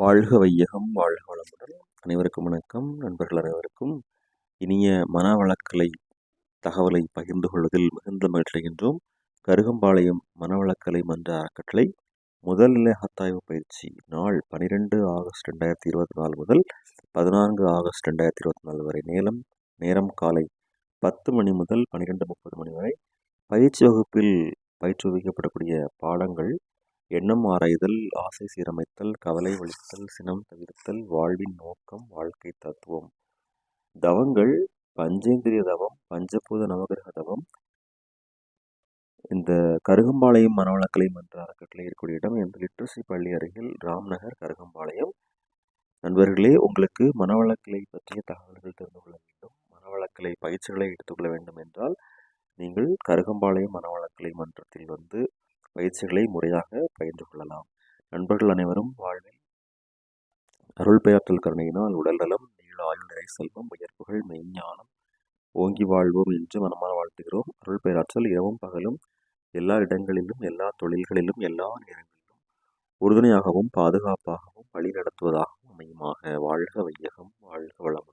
வாழ்க வையகம் வாழ்க வளமுடன். அனைவருக்கும் வணக்கம். நண்பர்கள் அனைவருக்கும் இனிய மன வளக்கலை தகவலை பகிர்ந்து கொள்வதில் மிகுந்த மகிழ்ச்சிகின்றோம் கருகம்பாளையம் மனவளக்கலை மன்ற அறக்கட்டளை முதல்நிலை அத்தாய்வு பயிற்சி நாள் பனிரெண்டு ஆகஸ்ட் ரெண்டாயிரத்தி இருபத்தி நாலு முதல் பதினான்கு ஆகஸ்ட் ரெண்டாயிரத்தி இருபத்தி நாலு வரை நேரம் நேரம் காலை பத்து மணி முதல் பன்னிரெண்டு முப்பது மணி வரை பயிற்சி வகுப்பில் பயிற்றுவிக்கப்படக்கூடிய பாடங்கள் எண்ணம் ஆராய்தல் ஆசை சீரமைத்தல் கவலை ஒழித்தல் சினம் தவிர்த்தல் வாழ்வின் நோக்கம் வாழ்க்கை தத்துவம். தவங்கள் பஞ்சேந்திரிய தவம் பஞ்சபூத நவகிரக தவம். இந்த கருகம்பாளையம் மனவளக்கலை மன்ற அறக்கட்டளை இருக்கக்கூடிய இடம் இந்த லிட்ரஸி பள்ளி அருகில் ராம்நகர் கருகம்பாளையம். நண்பர்களே உங்களுக்கு மனவளக்கலை பற்றிய தகவல்கள் தெரிந்து கொள்ள வேண்டும். மனவளக்கலை பயிற்சிகளை எடுத்துக்கொள்ள வேண்டும் என்றால் நீங்கள் கருகம்பாளையம் மனவளக்கலை மன்றத்தில் வந்து பயிற்சிகளை முறையாக பயின்று கொள்ளலாம். நண்பர்கள் அனைவரும் வாழ்வில் அருள் பெயர்த்தல் கருணையினால் உடல் நலம் நீள ஆயுள் நிறை செல்வம் உயர்ப்புகள் மெய்ஞானம் ஓங்கி வாழ்வோம் என்று மனமான வாழ்த்துகிறோம். அருள் பெயராற்றல் இரவும் பகலும் எல்லா இடங்களிலும் எல்லா தொழில்களிலும் எல்லா நேரங்களிலும் உறுதுணையாகவும் பாதுகாப்பாகவும் வழி நடத்துவதாகவும் அமையுமாக. வாழ்க வையகம் வாழ்க வளம்